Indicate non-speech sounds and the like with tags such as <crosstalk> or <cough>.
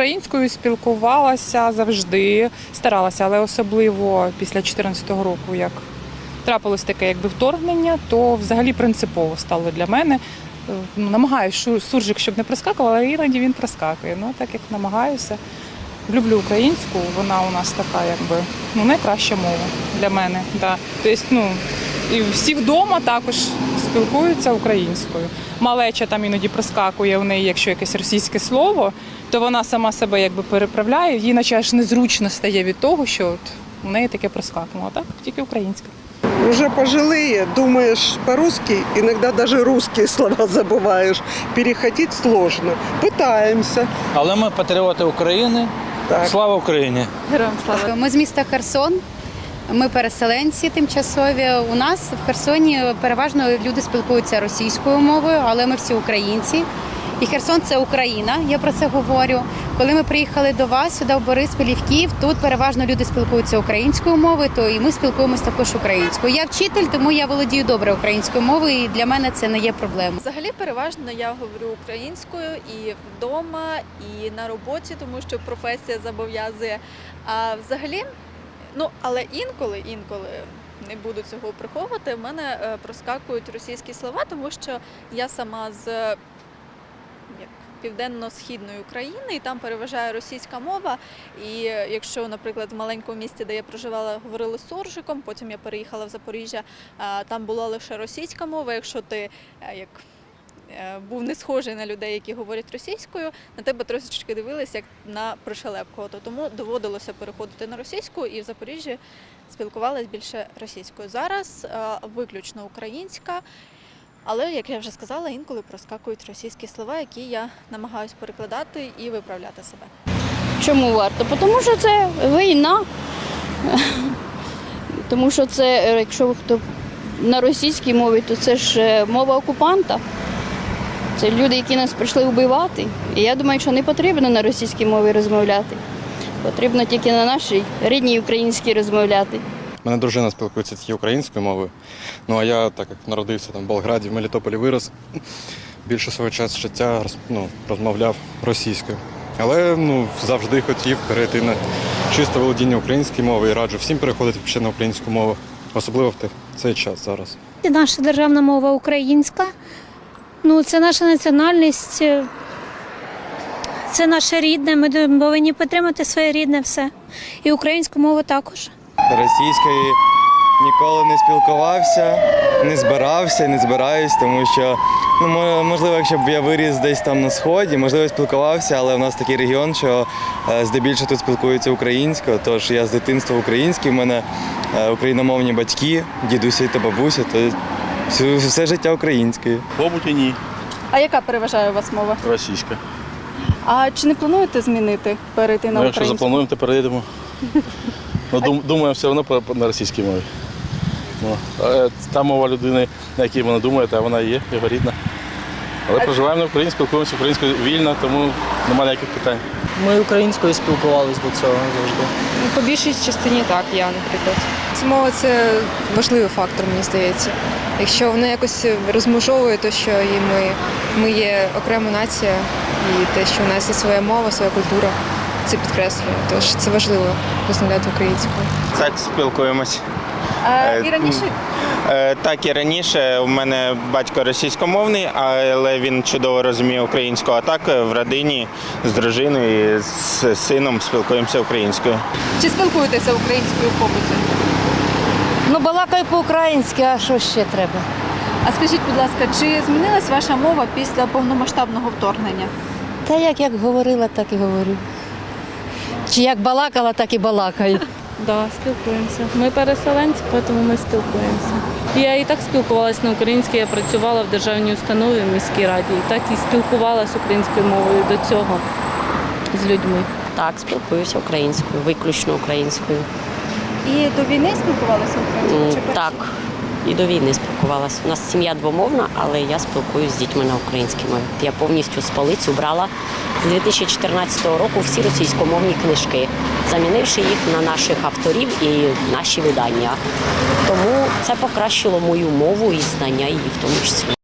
українською спілкувалася завжди, старалася, але особливо після 2014 року, як трапилось таке якби вторгнення, то взагалі принципово стало для мене. Ну, суржик, щоб не проскакував, але іноді він проскакує. Ну, так як намагаюся. Люблю українську, вона у нас така, якби ну найкраща мова для мене. Да. Тобто, ну і всі вдома також спілкуються українською. Малеча там іноді проскакує в неї, якщо якесь російське слово, то вона сама себе якби переправляє, їй наче аж незручно стає від того, що от у неї таке проскакнуло. А так тільки українська. Уже пожилые, думаешь по-русски, иногда даже русские <laughs> слова забываешь. Переходить сложно. Пытаемся. Але ми патріоти України. Так. Слава Україні! Героям слава. Ми з міста Херсон. Ми переселенці тимчасові. У нас в Херсоні переважно люди спілкуються російською мовою, але ми всі українці. І Херсон це Україна. Я про це говорю. Коли ми приїхали до вас сюди, в Бориспіль і в Київ, тут переважно люди спілкуються українською мовою, то і ми спілкуємося також українською. Я вчитель, тому я володію добре українською мовою, і для мене це не є проблемою. Взагалі, переважно я говорю українською і вдома, і на роботі, тому що професія зобов'язує. А взагалі, ну але інколи, інколи не буду цього приховувати. В мене е, проскакують російські слова, тому що я сама з як південно-східної України, і там переважає російська мова. І е, якщо, наприклад, в маленькому місті, де я проживала, говорили суржиком, потім я переїхала в Запоріжжя, там була лише російська мова. Якщо ти е, як був не схожий на людей, які говорять російською, на тебе трошечки дивилися як на пришелепкого. То тому доводилося переходити на російську, і в Запоріжжі спілкувалась більше російською. Зараз е, виключно українська. Але, як я вже сказала, інколи проскакують російські слова, які я намагаюся перекладати і виправляти себе. Чому варто? Тому що це війна. Тому що це, е, якщо хто на російській мові, то це ж е, мова окупанта. Це люди, які нас прийшли вбивати. І я думаю, що не потрібно на російській мові розмовляти. Потрібно тільки на нашій рідній українській розмовляти. Мене дружина спілкується тільки українською мовою. Ну а я, так як народився там в Болграді, в Мелітополі вирос, більше свого часу життя ну, розмовляв російською. Але ну, завжди хотів перейти на чисте володіння української мови і раджу всім переходити ще на українську мову, особливо в цей час зараз. Наша державна мова українська. Ну, це наша національність, е, це наше рідне. Ми повинні підтримати своє рідне все. І українську мову також. російської ніколи не спілкувався, не збирався, не збираюсь, тому що ну можливо, якщо б я виріс десь там на сході, можливо, спілкувався, але в нас такий регіон, що е, здебільшого тут спілкуються українською. Тож я з дитинства український, в мене е, україномовні батьки, дідусі та бабуся, то все, все життя українське. Побуті ні, А яка переважає у вас мова? російська. А чи не плануєте змінити перейти на Ну, якщо заплануємо, то переїдемо. Ну, дум, думаю, все одно на російській мові. Ну, е, та мова людини, на якій вона думає, та вона є, його рідна. Але проживаємо на Україні, спілкуємося українською вільно, тому немає ніяких питань. Ми українською спілкувалися до цього завжди. По більшій частині так, я, наприклад. Це мова це важливий фактор, мені здається. Якщо вона якось розмежовує те, що і ми, ми є окрема нація, і те, що в нас є своя мова, своя культура, це підкреслює. Тож це важливо розмовляти українською. Так, спілкуємось. А, Е, і раніше Е, Так і раніше у мене батько російськомовний, але він чудово розуміє українську. А так в родині з дружиною і з сином спілкуємося українською. чи спілкуєтеся українською в побуті? Ну, балакай по-українськи, а що ще треба? А скажіть, будь ласка, чи змінилась ваша мова після повномасштабного вторгнення? Та як як говорила, так і говорю. Чи як балакала, так і балакаю. Да, спілкуємося. Ми переселенці, тому ми спілкуємося. Я і так спілкувалася на українській, я працювала в державній установі в міській раді, і так і спілкувалася українською мовою до цього з людьми. Так, спілкуюся українською, виключно українською. І до війни спілкувалися українською? Чи Так, і до війни спілкувалася. У нас сім'я двомовна, але я спілкуюся з дітьми на українській мові. Я повністю з полиці брала з 2014 року всі російськомовні книжки, замінивши їх на наших авторів і наші видання. Тому це покращило мою мову і знання її в тому числі.